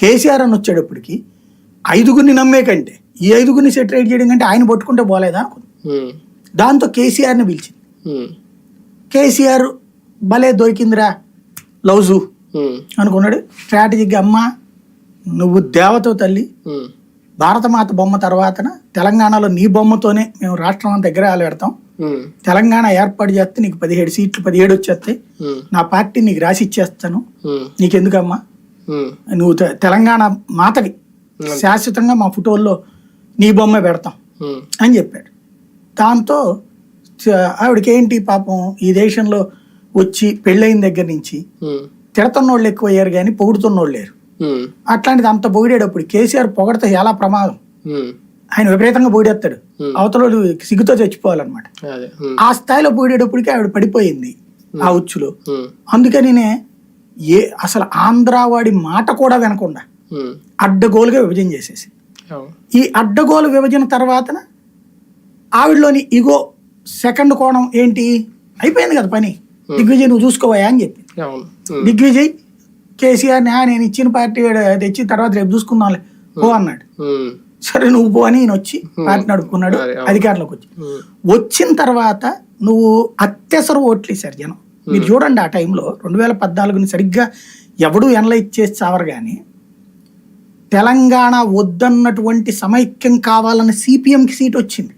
కేసీఆర్ అని వచ్చేటప్పటికి ఐదుగురిని నమ్మే కంటే ఈ ఐదుగురిని సెటరేట్ చేయడం కంటే ఆయన పట్టుకుంటే పోలేదా అనుకుంది. దాంతో కేసీఆర్ని పిలిచింది. కేసీఆర్ భలే దొరికిందిరా లౌజు అనుకున్నాడు. స్ట్రాటజీగా అమ్మ నువ్వు దేవతో తల్లి భారతమాత బొమ్మ తర్వాతన తెలంగాణలో నీ బొమ్మతోనే మేము రాష్ట్రం అంతా ఎగరాలు పెడతాం. తెలంగాణ ఏర్పాటు చేస్తే నీకు పదిహేడు సీట్లు పదిహేడు వచ్చేస్తాయి. నా పార్టీ నీకు రాసి ఇచ్చేస్తాను. నీకెందుకమ్మా? నువ్వు తెలంగాణ మాతవి. శాశ్వతంగా మా ఫోటోల్లో నీ బొమ్మ పెడతాం అని చెప్పాడు. దాంతో చ- ఆవిడకి ఏంటి పాపం ఈ దేశంలో వచ్చి పెళ్ళైన దగ్గర నుంచి ఉమ్, తిడతన్నోళ్ళు ఎక్కువ అయ్యారు కానీ పొగుడుతున్నోళ్ళు లేరు. అట్లాంటిది అంత పొగిడేటప్పుడు కేసీఆర్ పొగడితే చాలా ప్రమాదం? ఆయన విపరీతంగా పొగిడేస్తాడు. అవతల వాళ్ళు సిగ్గుతో చచ్చిపోవాలన్నమాట. ఆ స్థాయిలో పొగిడేటప్పటికి ఆవిడ పడిపోయింది ఆ ఉచ్చులో. అందుకనినే ఏ అసలు ఆంధ్రావాడి మాట కూడా వినకుండా అడ్డగోలుగా విభజన చేసేసి. ఈ అడ్డగోలు విభజన తర్వాతన ఆవిడలోని ఇగో సెకండ్ కోణం ఏంటి? అయిపోయింది కదా పని. దిగ్విజయ్ నువ్వు చూసుకోవా అని చెప్పి. దిగ్విజయ్ కేసీఆర్ "నా, నేను ఇచ్చిన పార్టీ తెచ్చిన తర్వాత రేపు చూసుకుందాంలే. పో అన్నాడు. సరే నువ్వు పో అని ఈయన వచ్చి పార్టీ నడుపుకున్నాడు. అధికారంలోకి వచ్చి. వచ్చిన తర్వాత నువ్వు అత్యవసర ఓట్లు జనం. మీరు చూడండి ఆ టైంలో రెండు వేల పద్నాలుగుని సరిగ్గా ఎవడు ఎనలైజ్ చేసి చావరు కానీ తెలంగాణ వద్దన్నటువంటి సమైక్యం కావాలని సిపిఎంకి సీట్ వచ్చింది